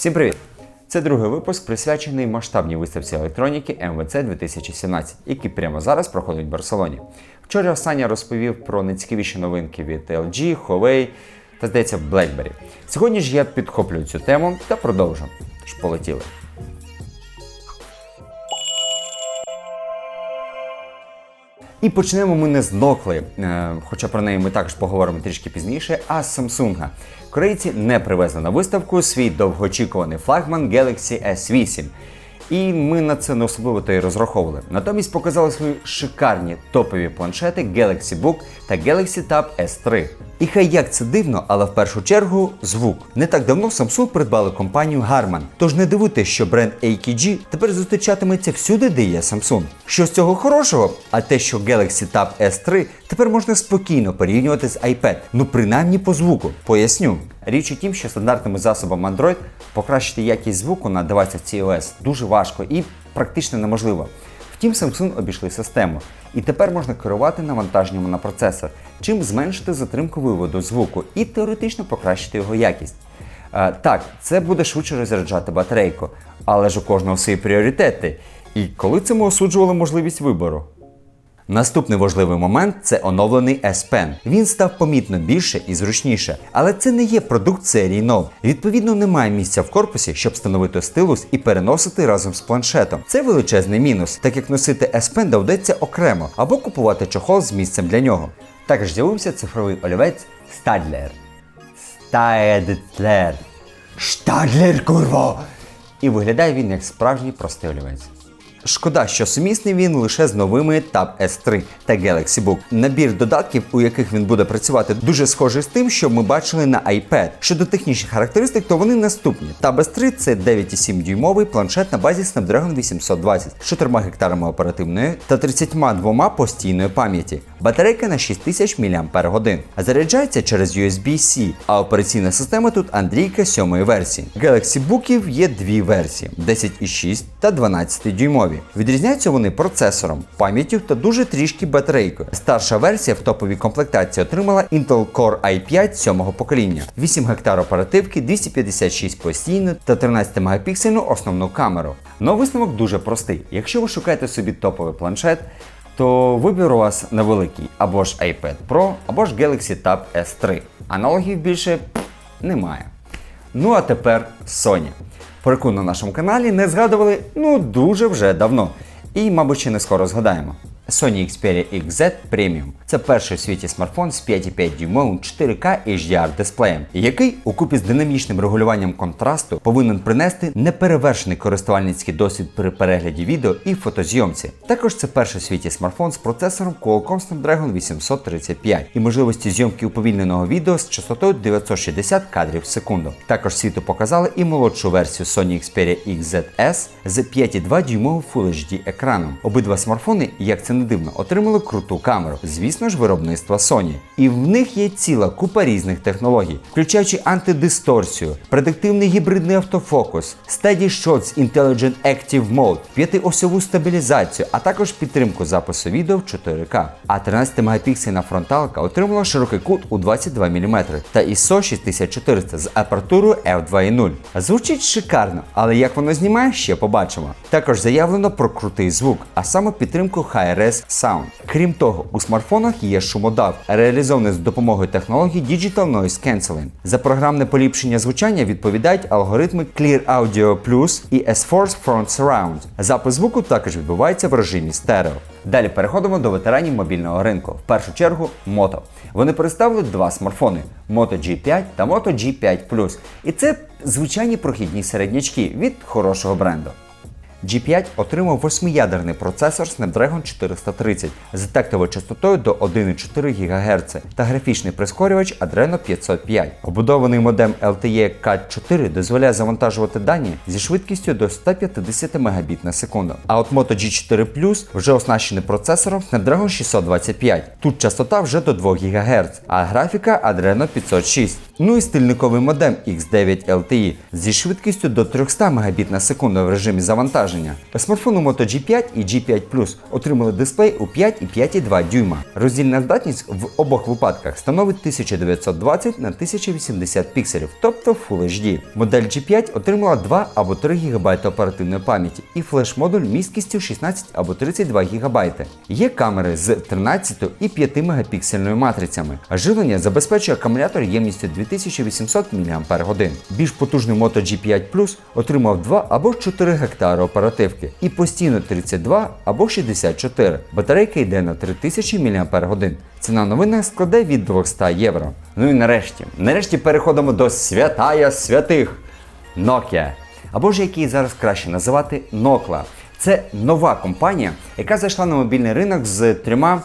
Всім привіт! Це другий випуск, присвячений масштабній виставці електроніки МВЦ 2017, який прямо зараз проходить в Барселоні. Вчора Саня розповів про найцікавіші новинки від LG, Huawei та, здається, BlackBerry. Сьогодні ж я підхоплюю цю тему та продовжу. Ж полетіли. І почнемо ми не з Nokia, е, хоча про неї ми також поговоримо трішки пізніше, а з Samsung. Корейці не привезли на виставку свій довгоочікуваний флагман Galaxy S8. І ми на це не особливо то й розраховували. Натомість показали свої шикарні топові планшети Galaxy Book та Galaxy Tab S3. І хай як це дивно, але в першу чергу звук. Не так давно Samsung придбали компанію Harman. Тож не дивуйтесь, що бренд AKG тепер зустрічатиметься всюди, де є Samsung. Що з цього хорошого? А те, що Galaxy Tab S3 тепер можна спокійно порівнювати з iPad, ну принаймні по звуку. Поясню. Річ у тім, що стандартними засобами Android покращити якість звуку на девайсах COS дуже важко і практично неможливо. Втім, Samsung обійшли систему, і тепер можна керувати навантаженням на процесор, чим зменшити затримку виводу звуку і теоретично покращити його якість. Е, так, це буде швидше розряджати батарейку, але ж у кожного свої пріоритети. І коли це ми осуджували можливість вибору? Наступний важливий момент це оновлений S Pen. Він став помітно більше і зручніше, але це не є продукт серії NO. Відповідно, немає місця в корпусі, щоб встановити стилус і переносити разом з планшетом. Це величезний мінус, так як носити S Pen доведеться окремо або купувати чохол з місцем для нього. Також з'явився цифровий олівець Stadler. Stadler. Stadler, курва! І виглядає він як справжній простий олівець. Шкода, що сумісний він лише з новими Tab S3 та Galaxy Book. Набір додатків, у яких він буде працювати, дуже схожий з тим, що ми бачили на iPad. Щодо технічних характеристик, то вони наступні. Tab S3 це 9,7 дюймовий планшет на базі Snapdragon 820 з 4 гектарами оперативної та 32 постійної пам'яті. Батарейка на 6000 мАч. А заряджається через USB-C, а операційна система тут Андрійка 7 версії. Galaxy Bookів є дві версії: 10,6 та 12 дюймові. Відрізняються вони процесором, пам'яттю та дуже трішки батарейкою. Старша версія в топовій комплектації отримала Intel Core i5 7-го покоління, 8 гектар оперативки, 256 постійну та 13 мегапіксельну основну камеру. Но висновок дуже простий. Якщо ви шукаєте собі топовий планшет, то вибір у вас невеликий або ж iPad Pro, або ж Galaxy Tab S3. Аналогів більше немає. Ну а тепер Sony. Про яку на нашому каналі не згадували ну дуже вже давно. І, мабуть, ще не скоро згадаємо. Sony Xperia XZ Premium це перший у світі смартфон з 5,5 дюймовим 4K HDR дисплеєм, який у купі з динамічним регулюванням контрасту повинен принести неперевершений користувальницький досвід при перегляді відео і фотозйомці. Також це перший у світі смартфон з процесором Qualcomm Snapdragon 835 і можливості зйомки уповільненого відео з частотою 960 кадрів в секунду. Також світу показали і молодшу версію Sony Xperia XZS з 5,2 дюймовим Full HD екраном. Обидва смартфони, як це не дивно, отримали круту камеру. Звісно ж, виробництва Sony. І в них є ціла купа різних технологій, включаючи антидисторсію, предиктивний гібридний автофокус, Steady Shot з Intelligent Active Mode, п'ятиосьову стабілізацію, а також підтримку запису відео в 4К. А 13-мегапіксельна фронталка отримала широкий кут у 22 мм та ISO 6400 з апертурою f2.0. Звучить шикарно, але як воно знімає, ще побачимо. Також заявлено про крутий звук, а саме підтримку Hi-Res Sound. Крім того, у смартфонах є шумодав, реалізований з допомогою технології Digital Noise Cancelling. За програмне поліпшення звучання відповідають алгоритми Clear Audio Plus і S-Force Front Surround. Запис звуку також відбувається в режимі стерео. Далі переходимо до ветеранів мобільного ринку. В першу чергу Moto. Вони представили два смартфони Moto G5 та Moto G5 Plus. І це звичайні прохідні середнячки від хорошого бренду. G5 отримав восьмиядерний процесор Snapdragon 430 з тактовою частотою до 1,4 ГГц та графічний прискорювач Adreno 505. Побудований модем LTE Cat 4 дозволяє завантажувати дані зі швидкістю до 150 Мбіт на секунду. А от Moto G4 Plus вже оснащений процесором Snapdragon 625. Тут частота вже до 2 ГГц, а графіка Adreno 506. Ну і стильниковий модем X9 LTE зі швидкістю до 300 Мбіт на секунду в режимі завантаження. Смартфони Moto G5 і G5 Plus отримали дисплей у 5 і 5,2 дюйма. Роздільна здатність в обох випадках становить 1920 на 1080 пікселів, тобто Full HD. Модель G5 отримала 2 або 3 ГБ оперативної пам'яті і флеш-модуль місткістю 16 або 32 ГБ. Є камери з 13 і 5 мегапіксельною матрицями. Живлення забезпечує акумулятор ємністю 2800 мАч. Більш потужний Moto G5 Plus отримав 2 або 4 гектари оперативки і постійно 32 або 64. Батарейка йде на 3000 мАч. Ціна новинна складе від 200 євро. Ну і нарешті, нарешті переходимо до святая святих Nokia. Або ж як її зараз краще називати Nokla. Це нова компанія, яка зайшла на мобільний ринок з трьома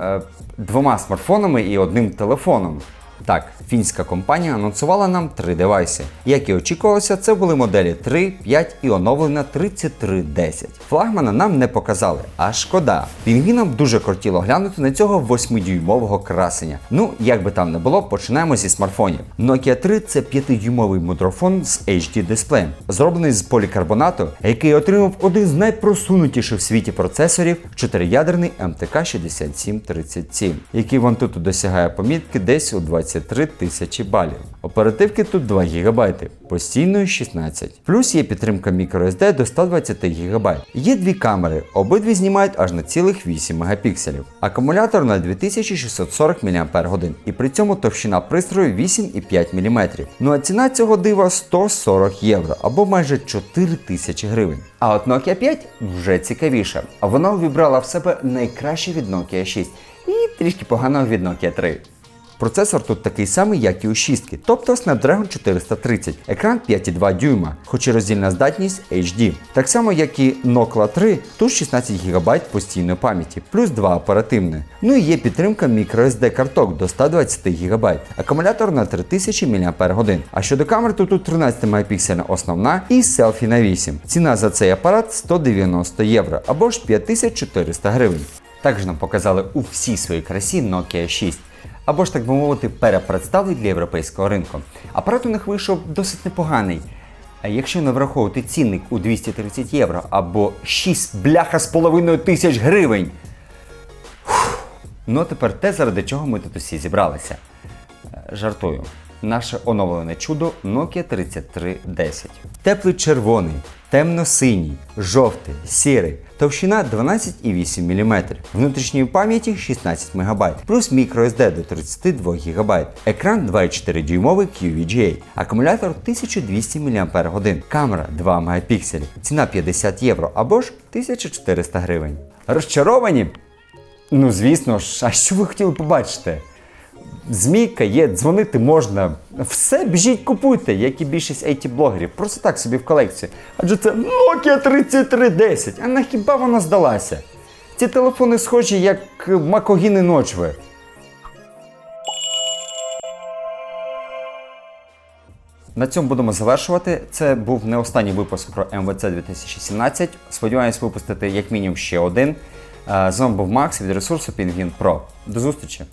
е, двома смартфонами і одним телефоном. Так, фінська компанія анонсувала нам три девайси. Як і очікувалося, це були моделі 3, 5 і оновлена 3310. Флагмана нам не показали, а шкода. Пінгвінам дуже кортіло глянути на цього 8-дюймового красення. Ну, як би там не було, починаємо зі смартфонів. Nokia 3 це 5-дюймовий мудрофон з HD дисплеєм, зроблений з полікарбонату, який отримав один з найпросунутіших в світі процесорів 4-ядерний МТК 6737, який в Antutu досягає помітки десь у 23 тисячі балів. Оперативки тут 2 ГБ, постійної 16. Плюс є підтримка microSD до 120 ГБ. Є дві камери, обидві знімають аж на цілих 8 мегапікселів. Акумулятор на 2640 мАч і при цьому товщина пристрою 8,5 мм. Ну а ціна цього дива 140 євро або майже 4 тисячі гривень. А от Nokia 5 вже цікавіше. Вона увібрала в себе найкраще від Nokia 6 і трішки поганого від Nokia 3. Процесор тут такий самий, як і у 6, тобто Snapdragon 430, екран 5,2 дюйма, хоч і роздільна здатність HD. Так само, як і Nokla 3, тут 16 ГБ постійної пам'яті, плюс 2 оперативне. Ну і є підтримка microSD карток до 120 ГБ, акумулятор на 3000 мАч. А щодо камер, то тут 13 мегапіксельна основна і селфі на 8. Ціна за цей апарат 190 євро або ж 5400 гривень. Також нам показали у всій своїй красі Nokia 6 або ж, так би мовити, перепредставили для європейського ринку. Апарат у них вийшов досить непоганий. А якщо не враховувати цінник у 230 євро або 6 бляха з половиною тисяч гривень. Ну а тепер те, заради чого ми тут усі зібралися. Е, Жартую. Наше оновлене чудо Nokia 3310. Теплий червоний, темно-синій, жовтий, сірий, товщина 12,8 мм, внутрішньої пам'яті 16 МБ, плюс microSD до 32 ГБ, екран 2,4 дюймовий QVGA, акумулятор 1200 мАч, камера 2 Мп, ціна 50 євро або ж 1400 гривень. Розчаровані? Ну звісно ж, а що ви хотіли побачити? Змійка є, дзвонити можна. Все, біжіть, купуйте, як і більшість IT-блогерів. Просто так собі в колекцію. Адже це Nokia 3310. А на хіба вона здалася? Ці телефони схожі, як макогіни ночви. На цьому будемо завершувати. Це був не останній випуск про МВЦ 2017. Сподіваюсь випустити як мінімум ще один. Е, З вами був Макс від ресурсу Pingvin Pro. До зустрічі!